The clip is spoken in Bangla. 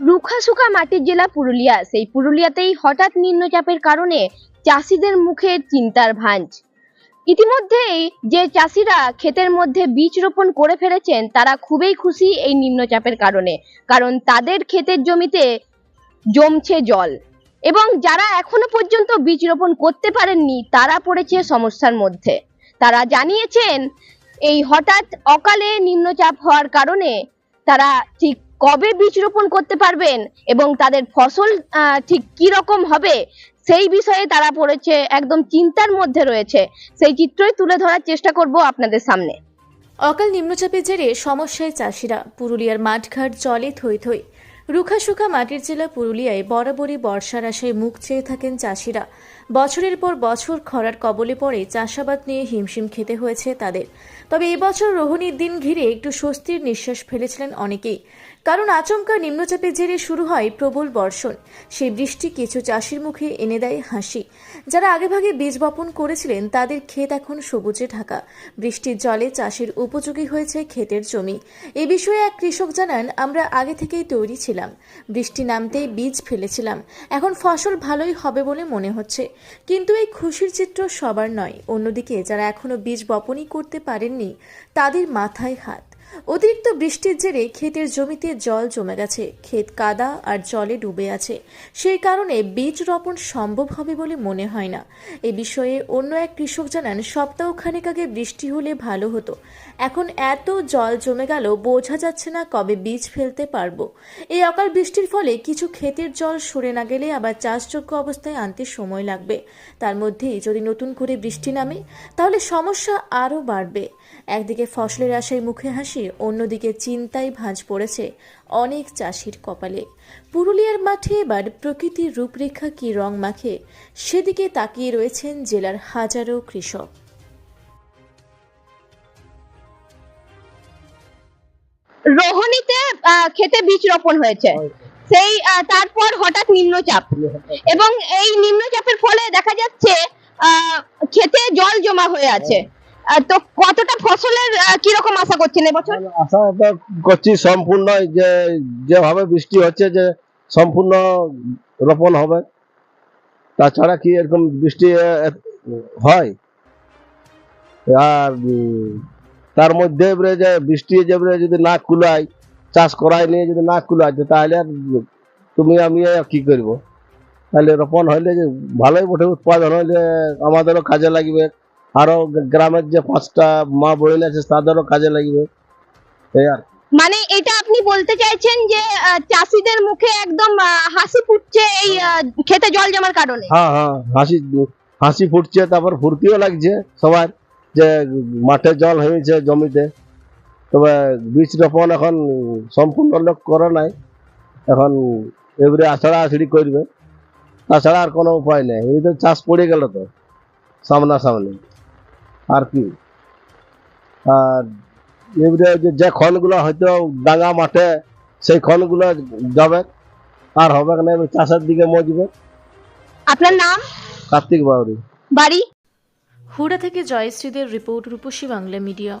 রুখাসুখা মাটির জেলা পুরুলিয়া। সেই পুরুলিয়াতেই হঠাৎ নিম্নচাপের কারণে চাষিদের মুখে চিন্তার ভাঁজ। ইতিমধ্যেই যে চাষিরা ক্ষেতের মধ্যে বীজ রোপণ করে ফেলেছেন, তারা খুবই খুশি এই নিম্নচাপের কারণে। কারণ তাদের ক্ষেতের জমিতে জমছে জল। এবং যারা এখনও পর্যন্ত বীজ রোপণ করতে পারেননি, তারা পড়েছে সমস্যার মধ্যে। তারা জানিয়েছেন, এই হঠাৎ অকালে নিম্নচাপ হওয়ার কারণে তারা ঠিক কবে বীজ রোপণ করতে পারবেন এবং তাদের ফসল ঠিক কি রকম হবে সেই বিষয়ে তারা পড়েছে, একদম চিন্তার মধ্যে রয়েছে। সেই চিত্রই তুলে ধরার চেষ্টা করব আপনাদের সামনে। অকাল নিম্নচাপের জেরে সমস্যায় চাষিরা পুরুলিয়ার মাঠঘাট জলে থই থই। রুখাসুখা মাটির জেলা পুরুলিয়ায় বরাবরই বর্ষার আশায় মুখ চেয়ে থাকেন চাষিরা। বছরের পর বছর খরার কবলে পড়ে চাষাবাদ নিয়ে হিমশিম খেতে হয়েছে তাদের। তবে এবছর রোহিণীর দিন ঘিরে একটু স্বস্তির নিঃশ্বাস ফেলেছিলেন অনেকেই। কারণ আচমকা নিম্নচাপের জেরে শুরু হয় প্রবল বর্ষণ। সেই বৃষ্টি কিছু চাষির মুখে এনে দেয় হাসি। যারা আগেভাগে বীজ বপন করেছিলেন, তাদের ক্ষেত এখন সবুজে ঢাকা। বৃষ্টির জলে চাষের উপযোগী হয়েছে ক্ষেতের জমি। এ বিষয়ে এক কৃষক জানান, আমরা আগে থেকেই তৈরি ছিলাম। বৃষ্টি নামতেই বীজ ফেলেছিলাম। এখন ফসল ভালোই হবে বলে মনে হচ্ছে। কিন্তু এই খুশির চিত্র সবার নয়। অন্যদিকে, যারা এখনও বীজ বপনই করতে পারেননি, তাদের মাথায় হাত। অতিরিক্ত বৃষ্টির জেরে ক্ষেতের জমিতে জল জমে গেছে। ক্ষেত কাদা আর জলে ডুবে আছে। সেই কারণে বীজ রোপণ সম্ভব হবে বলে মনে হয় না। এ বিষয়ে অন্য এক কৃষক জানান সপ্তাহ সপ্তাহখানেক আগে বৃষ্টি হলে ভালো হতো। এখন এত জল জমে গেল, বোঝা যাচ্ছে না কবে বীজ ফেলতে পারব। এই অকাল বৃষ্টির ফলে কিছু ক্ষেতের জল সরে না গেলে আবার চাষযোগ্য অবস্থায় আনতে সময় লাগবে। তার মধ্যেই যদি নতুন করে বৃষ্টি নামে, তাহলে সমস্যা আরও বাড়বে। একদিকে ফসলের আশায় মুখে হাসি অন্যদিকে চিন্তায় ভাঁজ পড়েছে অনেক চাষির কপালে। পুরুলিয়ার মাঠে এবার প্রকৃতির রূপরেখা কি রং মাখে সেদিকে তাকিয়ে রয়েছেন জেলার হাজারো কৃষক। আহ, ক্ষেতে বীজ রোপণ হয়েছে। সেই তারপর হঠাৎ নিম্নচাপ। এবং এই নিম্নচাপের ফলে দেখা যাচ্ছে ক্ষেতে জল জমা হয়ে আছে। তো কতটা ফসলের আহ, কীরকম আশা করছেন এবছর? আশা তো করছি সম্পূর্ণ যে যেভাবে বৃষ্টি হচ্ছে যে সম্পূর্ণ রোপণ হবে। তাছাড়া কি এরকম বৃষ্টি হয়? আর তার মধ্যে যে বৃষ্টি যে যদি না কুলায় চাষ করাই নিয়ে যদি না কুলায় তাহলে আর তুমি আমি কি করব? তাহলে রোপণ হইলে যে ভালোই বটে উৎপাদন হইলে আমাদেরও কাজে লাগবে। আরও গ্রামের যে পাঁচটা মা বোন আছে তাদেরও কাজে লাগবে। এই আর। মানে এটা আপনি বলতে চাইছেন যে চাষিদের মুখে একদম হাসি ফুটছে এই ক্ষেতে জল জমার কারণে? হ্যাঁ হ্যাঁ হাসি হাসি ফুটছে তারপর ফুর্তিও লাগছে সবার যে মাঠে জল হয়েছে জমিতে। তবে বীজ রোপণ এখন সম্পূর্ণ লোক করে নাই। এখন এবারে আষাঢ়া আষাঢ়ি করবে। তাছাড়া আর কোনো উপায় নেই। এই তো চাষ পড়ে গেল তো সামনাসামনি। আর কি। আর এবারে যে- যে ক্ষণগুলো হয়তো ডাঙা মাঠে সেই ক্ষণগুলো যাবে। আর হবে না এবার চাষের দিকে মজবে আপনার নাম? কার্তিক বাউরি বাড়ি? হুড়া থেকে জয়শ্রীদের রিপোর্ট রূপসী বাংলা মিডিয়া।